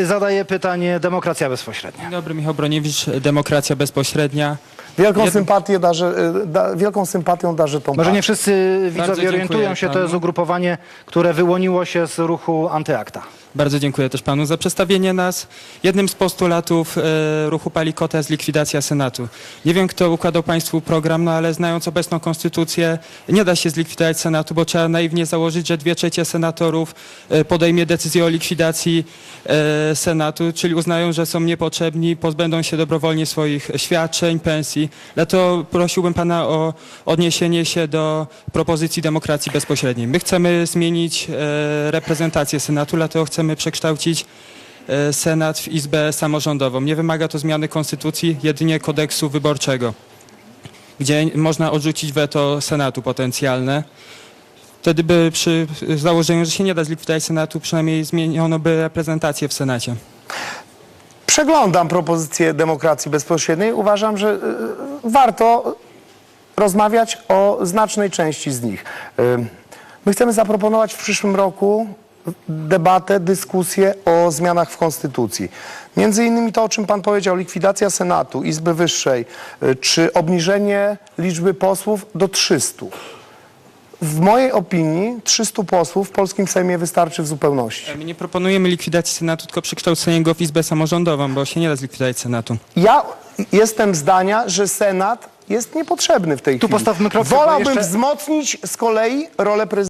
Zadaje pytanie demokracja bezpośrednia. Dzień dobry, Michał Broniewicz, Demokracja Bezpośrednia. Wielką, Jedno- sympatię darzę, y, da, wielką sympatią darzę tą Może nie wszyscy widzowie dziękuję orientują się, to panu. jest ugrupowanie, które wyłoniło się z ruchu antyakta. Bardzo dziękuję też panu za przedstawienie nas. Jednym z postulatów e, ruchu Palikota jest likwidacja Senatu. Nie wiem, kto układał państwu program, no ale znając obecną konstytucję, nie da się zlikwidować Senatu, bo trzeba naiwnie założyć, że dwie trzecie senatorów e, podejmie decyzję o likwidacji e, Senatu, czyli uznają, że są niepotrzebni, pozbędą się dobrowolnie swoich świadczeń, pensji. Dlatego prosiłbym pana o odniesienie się do propozycji demokracji bezpośredniej. My chcemy zmienić e, reprezentację Senatu, dlatego chcemy przekształcić e, Senat w Izbę Samorządową. Nie wymaga to zmiany konstytucji, jedynie kodeksu wyborczego, gdzie można odrzucić weto Senatu potencjalne. Wtedy by przy założeniu, że się nie da zlikwidować Senatu, przynajmniej zmieniono by reprezentację w Senacie. Przeglądam propozycję demokracji bezpośredniej. Uważam, że y, warto rozmawiać o znacznej części z nich. Y, My chcemy zaproponować w przyszłym roku debatę, dyskusję o zmianach w Konstytucji. Między innymi to, o czym Pan powiedział, likwidacja Senatu, Izby Wyższej, y, czy obniżenie liczby posłów do 300. W mojej opinii 300 posłów w polskim Sejmie wystarczy w zupełności. My nie proponujemy likwidacji Senatu, tylko przekształcenia go w Izbę Samorządową, bo się nie da zlikwidować Senatu. Ja jestem zdania, że Senat jest niepotrzebny w tej Tu chwili. postawmy kropkę, bo Wolałbym jeszcze- wzmocnić z kolei rolę prezydenta.